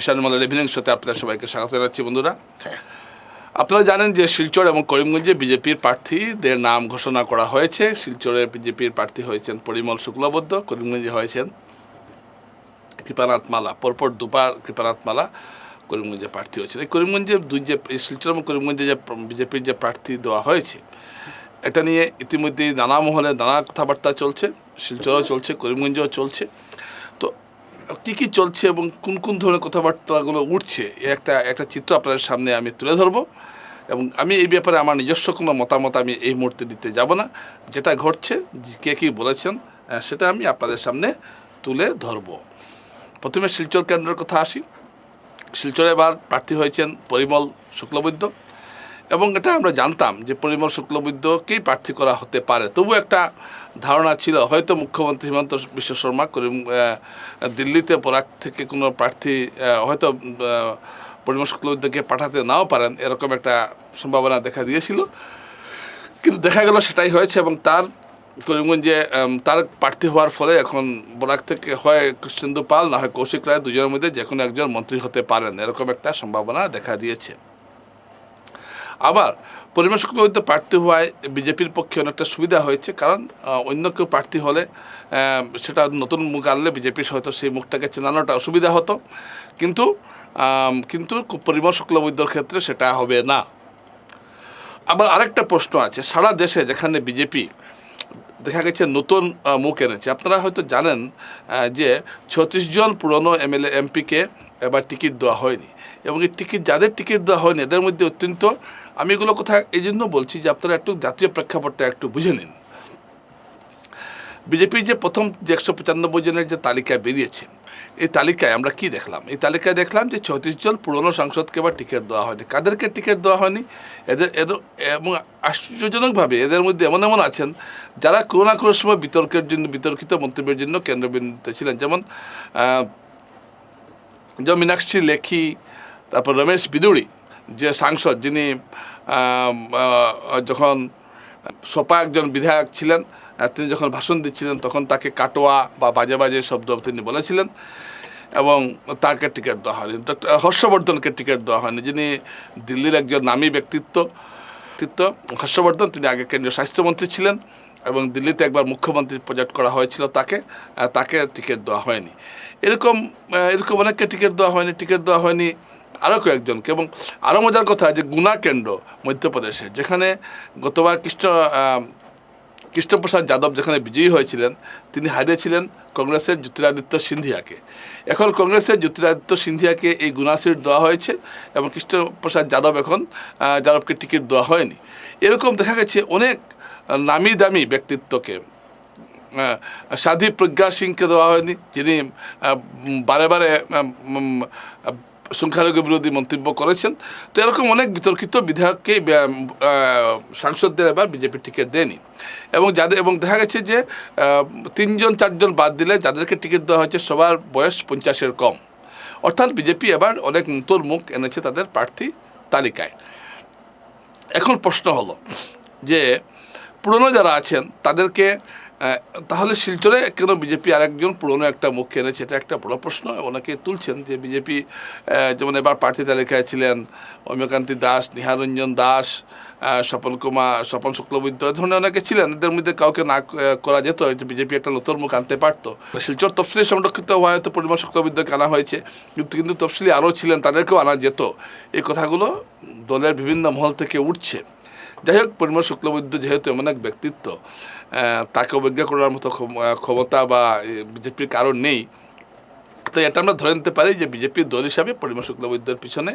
ঈশানমলের evening শোতে আপনাদের সবাইকে স্বাগত জানাচ্ছি বন্ধুরা। আপনারা জানেন যে শিলচর এবং করিমগঞ্জে বিজেপির প্রার্থীদের নাম ঘোষণা করা হয়েছে। শিলচরে বিজেপির প্রার্থী হয়েছেন পরিমল শুক্লবদ্ধ করিমগঞ্জে হয়েছেন কৃপানাথ মালা পরপর দুবার কৃপানাথ মালা করিমগঞ্জে প্রার্থী হয়েছেন। এই করিমগঞ্জে দুই যে এই শিলচর এবং করিমগঞ্জে যে বিজেপির যে প্রার্থী দেওয়া হয়েছে এটা নিয়ে ইতিমধ্যেই নানা মহলে নানা কথাবার্তা চলছে। শিলচরও চলছে করিমগঞ্জেও চলছে। কী কী চলছে এবং কোন কোন ধরনের কথাবার্তাগুলো উঠছে একটা একটা চিত্র আপনাদের সামনে আমি তুলে ধরবো। এবং আমি এই ব্যাপারে আমার নিজস্ব কোনো মতামত আমি এই মুহূর্তে দিতে যাব না। যেটা ঘটছে কে কী বলেছেন সেটা আমি আপনাদের সামনে তুলে ধরবো। প্রথমে শিলচর কেন্দ্রের কথা আসি। শিলচরে এবার প্রার্থী হয়েছেন পরিমল শুক্লবৈদ্য। এবং এটা আমরা জানতাম যে পরিমল শুক্লবৈদ্যকেই প্রার্থী করা হতে পারে। তবু একটা ধারণা ছিল, হয়তো মুখ্যমন্ত্রী হিমন্ত বিশ্ব শর্মা করিম দিল্লিতে পরাগ থেকে কোনো প্রার্থী হয়তো পরিমল শুক্লবৈদ্যকে পাঠাতে নাও পারেন, এরকম একটা সম্ভাবনা দেখা দিয়েছিল। কিন্তু দেখা গেল সেটাই হয়েছে এবং তার করিমগঞ্জে তার প্রার্থী হওয়ার ফলে এখন বরাক থেকে হয় কৃষ্ণেন্দু পাল, না হয় কৌশিক রায়, দুজনের মধ্যে যে কোনো একজন মন্ত্রী হতে পারেন, এরকম একটা সম্ভাবনা দেখা দিয়েছে। আবার পরিবেশ শুক্লবৈদ্য প্রার্থী হওয়ায় বিজেপির পক্ষে অনেকটা সুবিধা হয়েছে, কারণ অন্য কেউ প্রার্থী হলে সেটা নতুন মুখ আনলে বিজেপির হয়তো সেই মুখটাকে চেনানোটা অসুবিধা হতো। কিন্তু কিন্তু পরিমল শুক্লবৈদ্যর ক্ষেত্রে সেটা হবে না। আবার আরেকটা প্রশ্ন আছে, সারা দেশে যেখানে বিজেপি দেখা গেছে নতুন মুখ এনেছে, আপনারা হয়তো জানেন যে ছত্রিশ জন পুরনো এমএলএ, এমপিকে এবার টিকিট দেওয়া হয়নি। এবং এই টিকিট, যাদের টিকিট দেওয়া হয়নি, এদের মধ্যে অত্যন্ত আমি এগুলো কথা এই জন্য বলছি যে আপনারা একটু জাতীয় প্রেক্ষাপটটা একটু বুঝে নিন। বিজেপির যে প্রথম যে একশো পঁচানব্বই জনের যে তালিকা বেরিয়েছে, এই তালিকায় আমরা কি দেখলাম? এই তালিকায় দেখলাম যে ছত্রিশ জন পুরনো সাংসদকে এবার টিকিট দেওয়া হয়নি। কাদেরকে টিকিট দেওয়া হয়নি? এদের এবং আশ্চর্যজনকভাবে এদের মধ্যে এমন এমন আছেন যারা কোনো না কোনো সময় বিতর্কের জন্য বিতর্কিত মন্তব্যের জন্য কেন্দ্রবিন্দুতে ছিলেন। যেমন যেমন মীনাক্ষী লেখি, তারপর রমেশ বিদুড়ি। যে সাংসদ, যিনি যখন সোপা একজন বিধায়ক ছিলেন তিনি যখন ভাষণ দিচ্ছিলেন, তখন তাকে কাটোয়া বা বাজে বাজে শব্দ তিনি বলেছিলেন এবং তাকে টিকিট দেওয়া হয়নি। হর্ষবর্ধনকে টিকিট দেওয়া হয়নি, যিনি দিল্লির একজন নামী ব্যক্তিত্ব ব্যক্তিত্ব হর্ষবর্ধন, তিনি আগে কেন্দ্রীয় স্বাস্থ্যমন্ত্রী ছিলেন এবং দিল্লিতে একবার মুখ্যমন্ত্রী প্রজেক্ট করা হয়েছিল তাকে তাকে টিকিট দেওয়া হয়নি। এরকম এরকম অনেককে টিকিট দেওয়া হয়নি, টিকিট দেওয়া হয়নি। আরও কয়েকজনকে এবং আরও মজার কথা যে গুনা কেন্দ্র মধ্যপ্রদেশের যেখানে গতবার কৃষ্ণ কৃষ্ণপ্রসাদ যাদব যেখানে বিজয়ী হয়েছিলেন, তিনি হারিয়েছিলেন কংগ্রেসের জ্যোতিরাদিত্য সিন্ধিয়াকে। এখন কংগ্রেসের জ্যোতিরাদিত্য সিন্ধিয়াকে এই গুনা সিট দেওয়া হয়েছে এবং কৃষ্ণপ্রসাদ যাদব এখন যাদবকে টিকিট দেওয়া হয়নি। এরকম দেখা গেছে অনেক নামি দামি ব্যক্তিত্বকে সাধ্বী প্রজ্ঞা সিংকে দেওয়া হয়নি, যিনি বারে বারে সংখ্যালঘু বিরোধী মন্তব্য করেছেন। তো এরকম অনেক বিতর্কিত বিধায়ককে সাংসদদের এবার বিজেপি টিকিট দেয়নি। এবং যাদের, এবং দেখা গেছে যে তিনজন, চারজন বাদ দিলে যাদেরকে টিকিট দেওয়া হয়েছে সবার বয়স পঞ্চাশের কম। অর্থাৎ বিজেপি এবার অনেক নতুন মুখ এনেছে তাদের প্রার্থী তালিকায়। এখন প্রশ্ন হলো যে, পুরনো যারা আছেন তাদেরকে তাহলে শিলচরে কেন বিজেপি আরেকজন পুরনো একটা মুখ এনেছে? এটা একটা বড় প্রশ্ন। অনেকে তুলছেন যে বিজেপি যেমন এবার প্রার্থী তালিকায় ছিলেন অমিয়কান্তি দাস, নিহারঞ্জন দাস স্বপন কুমার, স্বপন শুক্লবৈদ্য, এ ধরনের অনেকে ছিলেন। এদের মধ্যে কাউকে না করা যেত বিজেপি একটা নতুন মুখ আনতে পারত। শিলচর তফসিলি সংরক্ষিত হওয়া হয়তো পরিমল শুক্লবৈদ্যকে আনা হয়েছে, কিন্তু কিন্তু তফসিলি আরও ছিলেন, তাদেরকেও আনা যেত। এই কথাগুলো দলের বিভিন্ন মহল থেকে উঠছে। যাই হোক পরিমল শুক্লবৈদ্য যেহেতু এমন এক ব্যক্তিত্ব তাকে অবজ্ঞা করার মতো ক্ষমতা বা বিজেপির কারণ নেই। তো এটা আমরা ধরে নিতে পারি যে বিজেপির দল হিসাবে পরিমল শুক্লবৈদ্যের পিছনে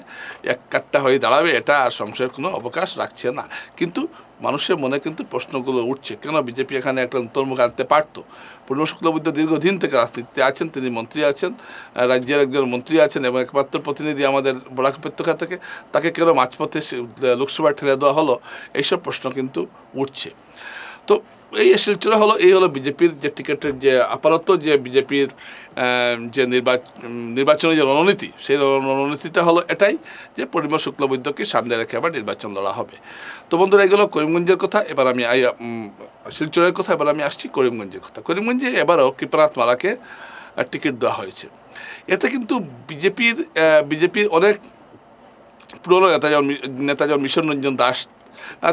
এক কাট্টা হয়ে দাঁড়াবে, এটা আর সংশয়ের কোনো অবকাশ রাখছে না। কিন্তু মানুষের মনে কিন্তু প্রশ্নগুলো উঠছে, কেন বিজেপি এখানে একটা অন্তর্মুখ আনতে পারতো? পরিমল শুক্লবৈদ্য দীর্ঘদিন থেকে রাজনীতিতে আছেন, তিনি মন্ত্রী আছেন রাজ্যের একজন মন্ত্রী আছেন এবং একমাত্র প্রতিনিধি আমাদের বরাক উপত্যকা থেকে, তাকে কেন মাঝপথে লোকসভায় ঠেলে দেওয়া হলো? এইসব প্রশ্ন কিন্তু উঠছে। তো এই শিলচরে হলো, এই হলো বিজেপির যে টিকিটের যে আপাতত যে বিজেপির যে নির্বাচন নির্বাচনের যে রণনীতি, সেই রণনীতিটা হলো এটাই যে পরিমল শুক্লবৈদ্যকে সামনে রেখে আবার নির্বাচন লড়া হবে। তো বন্ধুরা এগুলো করিমগঞ্জের কথা, এবার আমি শিলচরের কথা, এবার আমি আসছি করিমগঞ্জের কথা। করিমগঞ্জে এবারও কৃপানাথ মালাকে টিকিট দেওয়া হয়েছে। এতে কিন্তু বিজেপির বিজেপির অনেক পুরনো নেতা যেমন নেতা যেমন মিশন রঞ্জন দাস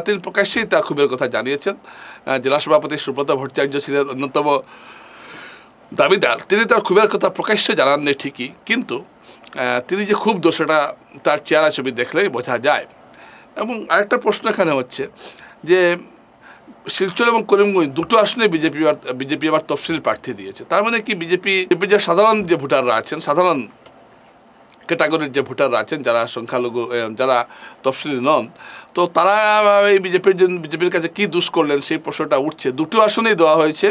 তিনি প্রকাশ্যেই তার ক্ষোভের কথা জানিয়েছেন। জেলা সভাপতি সুব্রত ভট্টাচার্য ছিলেন অন্যতম দাবিদার। তিনি তার ক্ষোভের কথা প্রকাশ্যে জানাননি ঠিকই, কিন্তু তিনি যে খুব দোষটা তার চেহারা ছবি দেখলেই বোঝা যায়। এবং আরেকটা প্রশ্ন এখানে হচ্ছে যে, শিলচর এবং করিমগঞ্জ দুটো আসনে বিজেপি বিজেপি আবার তফসিল প্রার্থী দিয়েছে। তার মানে কি বিজেপি বিজেপির সাধারণ যে ভোটাররা আছেন, সাধারণ ক্যাটাগরির যে ভোটাররা আছেন, যারা সংখ্যালঘু যারা তফসিলি নন, তো তারা এই বিজেপির জন্য, বিজেপির কাছে কী দুষ করলেন সেই প্রশ্নটা উঠছে। দুটো আসনেই দেওয়া হয়েছে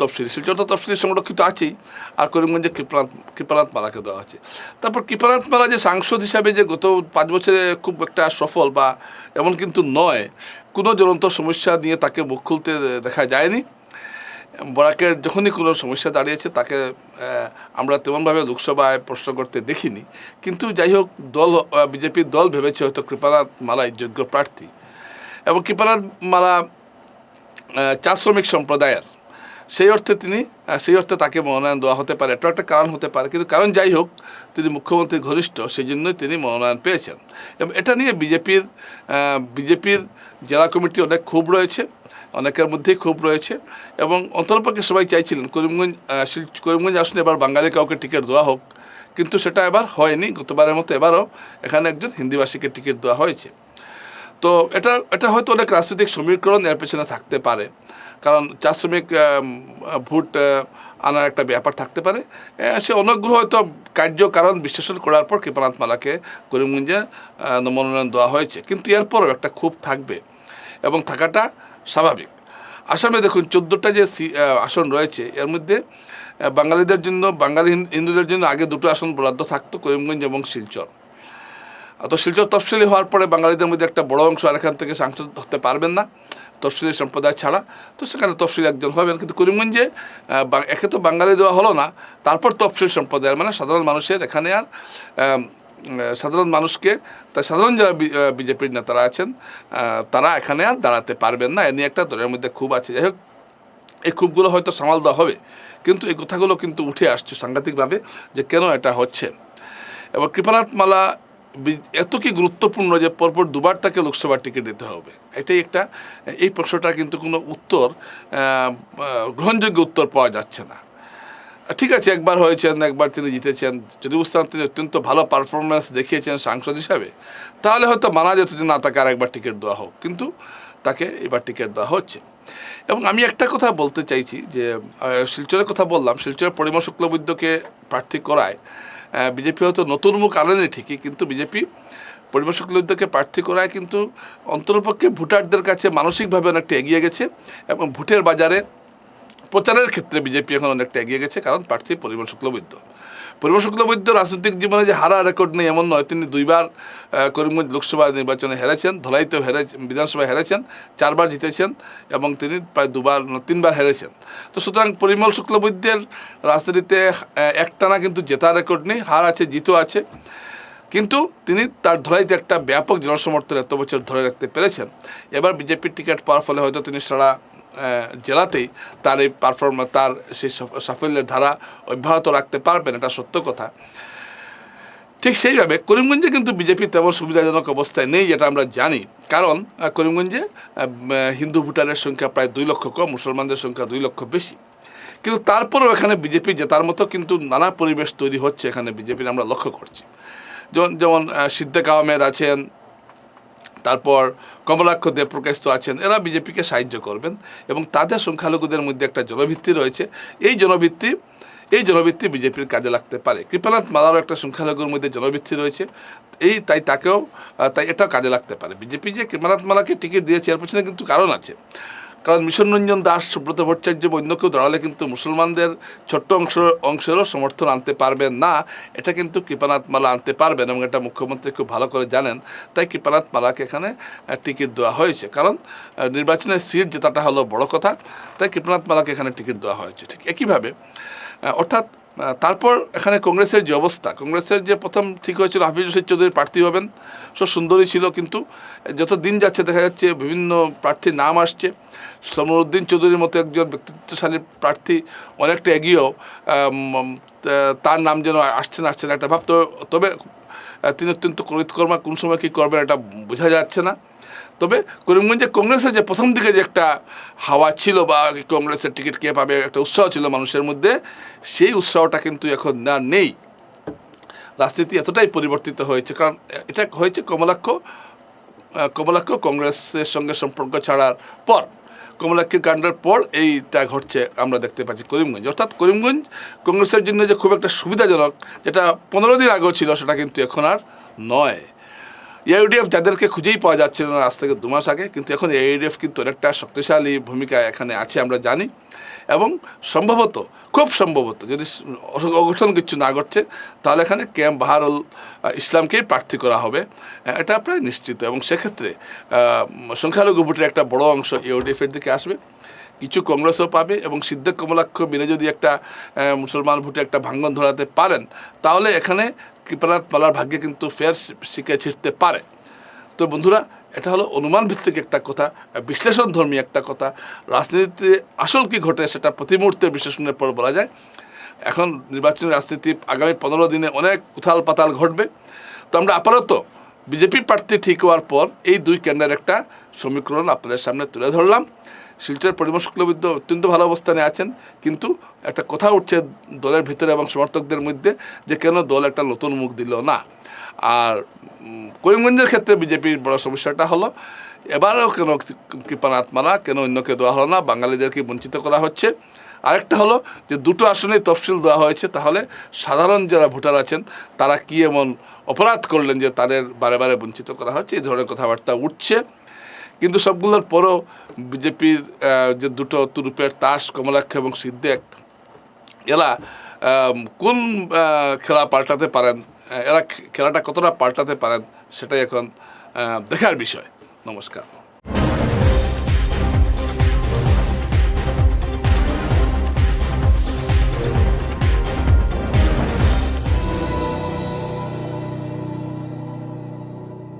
তফসিলি। শিলচর তো তফসিলি সংরক্ষিত আছেই, আর করিমগঞ্জে কৃপানাথ কৃপানাথ মারাকে দেওয়া হয়েছে। তারপর কৃপানাথ মারা যে সাংসদ হিসাবে যে গত পাঁচ বছরে খুব একটা সফল বা এমন কিন্তু নয়, কোনো জ্বলন্ত সমস্যা নিয়ে তাকে মুখ খুলতে দেখা যায়নি। বরাকের যখনই কোনো সমস্যা দাঁড়িয়েছে, তাকে আমরা তেমনভাবে লোকসভায় প্রশ্ন করতে দেখিনি। কিন্তু যাই হোক দল বিজেপির দল ভেবেছে হয়তো কৃপানাথ মালাই যোগ্য প্রার্থী। এবং কৃপানাথ মালা চা শ্রমিক সম্প্রদায়ের। সেই অর্থে তিনি সেই অর্থে তাকে মনোনয়ন দেওয়া হতে পারে। এটা একটা কারণ হতে পারে। কিন্তু কারণ যাই হোক তিনি মুখ্যমন্ত্রী ঘনিষ্ঠ, সেই জন্যই তিনি মনোনয়ন পেয়েছেন। এবং এটা নিয়ে বিজেপির বিজেপির জেলা কমিটি অনেক ক্ষোভ রয়েছে। অনেকের মধ্যেই ক্ষোভ রয়েছে এবং অন্তরপক্ষে সবাই চাইছিলেন, করিমগঞ্জ করিমগঞ্জ আসনে এবার বাঙালি কাউকে টিকিট দেওয়া হোক। কিন্তু সেটা এবার হয়নি, গতবারের মতো এবারও এখানে একজন হিন্দিভাষীকে টিকিট দেওয়া হয়েছে। তো এটা এটা হয়তো অনেক রাজনৈতিক সমীকরণ এর পেছনে থাকতে পারে, কারণ চার শ্রমিক ভোট আনার একটা ব্যাপার থাকতে পারে। সে অনেকগুলো হয়তো কার্য কারণ বিশ্লেষণ করার পর কৃপানাথ মালাকে করিমগঞ্জে মনোনয়ন দেওয়া হয়েছে। কিন্তু এরপরও একটা ক্ষোভ থাকবে এবং থাকাটা স্বাভাবিক। আসামে দেখুন চোদ্দোটা যে আসন রয়েছে, এর মধ্যে বাঙালিদের জন্য, বাঙালি হিন্দুদের জন্য আগে দুটো আসন বরাদ্দ থাকতো, করিমগঞ্জ এবং শিলচর। তো শিলচর তফসিলি হওয়ার পরে বাঙালিদের মধ্যে একটা বড় অংশ আর এখান থেকে সাংসদ হতে পারবেন না, তফসিলি সম্প্রদায় ছাড়া। তো সেখানে তফসিলি একজন হবেন, কিন্তু করিমগঞ্জে একে তো বাঙালি দেওয়া হলো না, তারপর তফসিল সম্প্রদায়ের মানে সাধারণ মানুষের এখানে আর সাধারণ মানুষকে, তা সাধারণ যারা বিজেপির নেতারা আছেন তারা এখানে আর দাঁড়াতে পারবেন না। এ নিয়ে একটা দলের মধ্যে খুব আছে। যাই হোক, এই ক্ষোভগুলো হয়তো সামাল দেওয়া হবে, কিন্তু এই কথাগুলো কিন্তু উঠে আসছে সাংঘাতিকভাবে যে কেন এটা হচ্ছে। এবং কৃপানাথ মালা এত কি গুরুত্বপূর্ণ যে পরপর দুবার তাকে লোকসভার টিকিট দিতে হবে? এটাই একটা, এই প্রশ্নটা কিন্তু কোনো উত্তর গ্রহণযোগ্য উত্তর পাওয়া যাচ্ছে না। ঠিক আছে, একবার হয়েছেন, একবার তিনি জিতেছেন। যদি বুঝতাম তিনি অত্যন্ত ভালো পারফরমেন্স দেখিয়েছেন সাংসদ হিসাবে, তাহলে হয়তো মানা যেত যে না, তাকে আর একবার টিকিট দেওয়া হোক। কিন্তু তাকে এবার টিকিট দেওয়া হচ্ছে। এবং আমি একটা কথা বলতে চাইছি যে শিলচরের কথা বললাম, শিলচরের পরিমল শুক্লবৈদ্যকে প্রার্থী করায় বিজেপি হয়তো নতুন মুখ আনেনি ঠিকই, কিন্তু বিজেপি পরিমল শুক্লবৈদ্যকে প্রার্থী করায় কিন্তু অন্তরপক্ষে ভোটারদের কাছে মানসিকভাবে অনেকটা এগিয়ে গেছে এবং ভোটের বাজারে প্রচারের ক্ষেত্রে বিজেপি এখন অনেকটা এগিয়ে গেছে, কারণ প্রার্থী পরিমল শুক্লবৈদ্য। পরিমল শুক্লবৈদ্য রাজনৈতিক জীবনে যে হারা রেকর্ড নেই এমন নয়, তিনি দুইবার করিমগঞ্জ লোকসভা নির্বাচনে হেরেছেন ধলাইতেও হেরে বিধানসভায় হেরেছেন, চারবার জিতেছেন এবং তিনি প্রায় দুবার তিনবার হেরেছেন। তো সুতরাং পরিমল শুক্লবৈদ্যের রাজনীতিতে একটানা কিন্তু জেতার রেকর্ড নেই, হার আছে, জিতও আছে। কিন্তু তিনি তার ধরাইতে একটা ব্যাপক জনসমর্থন এত বছর ধরে রাখতে পেরেছেন। এবার বিজেপির টিকিট পাওয়ার ফলে হয়তো তিনি সারা জেলাতেই তার এই পারফরমেন্স তার সেই সাফল্যের ধারা অব্যাহত রাখতে পারবেন, এটা সত্য কথা। ঠিক সেইভাবে করিমগঞ্জে কিন্তু বিজেপি তেমন সুবিধাজনক অবস্থায় নেই, যেটা আমরা জানি। কারণ করিমগঞ্জে হিন্দু ভোটারের সংখ্যা প্রায় দুই লক্ষ কম, মুসলমানদের সংখ্যা দুই লক্ষ বেশি। কিন্তু তারপরেও এখানে বিজেপি জেতার মতো কিন্তু নানা পরিবেশ তৈরি হচ্ছে এখানে বিজেপির আমরা লক্ষ্য করছি। যেমন যেমন সিদ্দিক আহমেদ আছেন তারপর কমলাক্ষ দেবপ্রকাশ তো আছেন, এরা বিজেপিকে সাহায্য করবেন এবং তাদের সংখ্যালঘুদের মধ্যে একটা জনভিত্তি রয়েছে। এই জনভিত্তি এই জনভিত্তি বিজেপির কাজে লাগতে পারে। কৃপানাথ মালারও একটা সংখ্যালঘুর মধ্যে জনভিত্তি রয়েছে। এই, তাই তাকেও তাই এটাও কাজে লাগতে পারে। বিজেপি যে কৃপানাথ মালাকে টিকিট দিয়েছে, এর পেছনে কিন্তু কারণ আছে। কারণ মিশন রঞ্জন দাস, সুব্রত ভট্টাচার্য অন্য কেউ দাঁড়ালে কিন্তু মুসলমানদের ছোট্ট অংশ, অংশেরও সমর্থন আনতে পারবেন না। এটা কিন্তু কৃপানাথ মালা আনতে পারবেন এবং এটা মুখ্যমন্ত্রী খুব ভালো করে জানেন। তাই কৃপানাথ মালাকে এখানে টিকিট দেওয়া হয়েছে। কারণ নির্বাচনের সিট জেতাটা হলো বড় কথা। তাই কৃপানাথ মালাকে এখানে টিকিট দেওয়া হয়েছে। ঠিক একইভাবে অর্থাৎ তারপর এখানে কংগ্রেসের যে অবস্থা, কংগ্রেসের যে প্রথম ঠিক হয়েছিল হাফিজ রশিদ চৌধুরী প্রার্থী হবেন, সব সুন্দরই ছিল, কিন্তু যত দিন যাচ্ছে দেখা যাচ্ছে বিভিন্ন প্রার্থীর নাম আসছে। সমরুদ্দিন চৌধুরীর মতো একজন ব্যক্তিত্বশালী প্রার্থী অনেকটা এগিয়েও তার নাম যেন আসছে না আসছে না একটা ভাব। তবে তিনি অত্যন্ত করিতকর্মা কোন সময় কী করবেন এটা বোঝা যাচ্ছে না। তবে করিমগঞ্জে কংগ্রেসের যে প্রথম দিকে যে একটা হাওয়া ছিল বা কংগ্রেসের টিকিট কে পাবে একটা উৎসাহ ছিল মানুষের মধ্যে, সেই উৎসাহটা কিন্তু এখন আর নেই। রাজনীতি এতটাই পরিবর্তিত হয়েছে, কারণ এটা হয়েছে কমলাক্ষ কমলাক্ষ কংগ্রেসের সঙ্গে সম্পর্ক ছাড়ার পর। কমলাক্ষী কাণ্ডের পর এইটা ঘটছে, আমরা দেখতে পাচ্ছি করিমগঞ্জ। অর্থাৎ করিমগঞ্জ কংগ্রেসের জন্য যে খুব একটা সুবিধাজনক, যেটা পনেরো দিন আগেও ছিল, সেটা কিন্তু এখন আর নয়। ইউডিএফ যাদেরকে খুঁজেই পাওয়া যাচ্ছিল না আজ থেকে দু মাস আগে, কিন্তু এখন ইউডিএফ কিন্তু অনেকটা শক্তিশালী ভূমিকা এখানে আছে আমরা জানি। এবং সম্ভবত, খুব সম্ভবত, যদি অঘটন কিছু না ঘটছে, তাহলে এখানে ক্যাম্প বাহারুল ইসলামকেই প্রার্থী করা হবে। এটা প্রায় নিশ্চিত। এবং সেক্ষেত্রে সংখ্যালঘু ভোটের একটা বড় অংশ ইউডিএফের দিকে আসবে। কিছু কংগ্রেসও পাবে এবং সিদ্ধ কমলাক্ষ মিলে যদি একটা মুসলমান ভোটে একটা ভাঙ্গন ধরাতে পারেন, তাহলে এখানে কৃপানাথ মালার ভাগ্যে কিন্তু ফের শিখে ছিঁড়তে পারে। তো বন্ধুরা, এটা হলো অনুমান ভিত্তিক একটা কথা বিশ্লেষণ ধর্মী একটা কথা। রাজনীতিতে আসল কি ঘটে সেটা প্রতি মুহূর্তে বিশ্লেষণের পর বলা যায়। এখন নির্বাচনী রাজনীতি আগামী পনেরো দিনে অনেক উথাল পাতাল ঘটবে। তো আমরা আপাতত বিজেপি প্রার্থী ঠিক হওয়ার পর এই দুই কেন্দ্রের একটা সমীকরণ আপনাদের সামনে তুলে ধরলাম। শিলচর পরিমল শুক্লবিদ্য অত্যন্ত ভালো অবস্থানে আছেন, কিন্তু একটা কথা উঠছে দলের ভিতরে এবং সমর্থকদের মধ্যে যে কেন দল একটা নতুন মুখ দিল না। আর করিমগঞ্জের ক্ষেত্রে বিজেপির বড় সমস্যাটা হলো, এবারও কেন কৃপানাথ মারা, কেন অন্যকে দেওয়া হলো না, বাঙালিদেরকে বঞ্চিত করা হচ্ছে। আরেকটা হলো যে দুটো আসনেই তফসিল দেওয়া হয়েছে, তাহলে সাধারণ যারা ভোটার আছেন, তারা কি এমন অপরাধ করলেন যে তাদের বারে বারে বঞ্চিত করা হচ্ছে? এই ধরনের কথাবার্তা উঠছে। কিন্তু সবগুলোর পরও বিজেপির যে দুটো তুরুপের তাস, কমলাক্ষ এবং সিদ্দেক, এরা কোন খেলা পাল্টাতে পারেন, এরা খেলাটা কতটা পাল্টাতে পারেন, সেটাই এখন দেখার বিষয়। নমস্কার।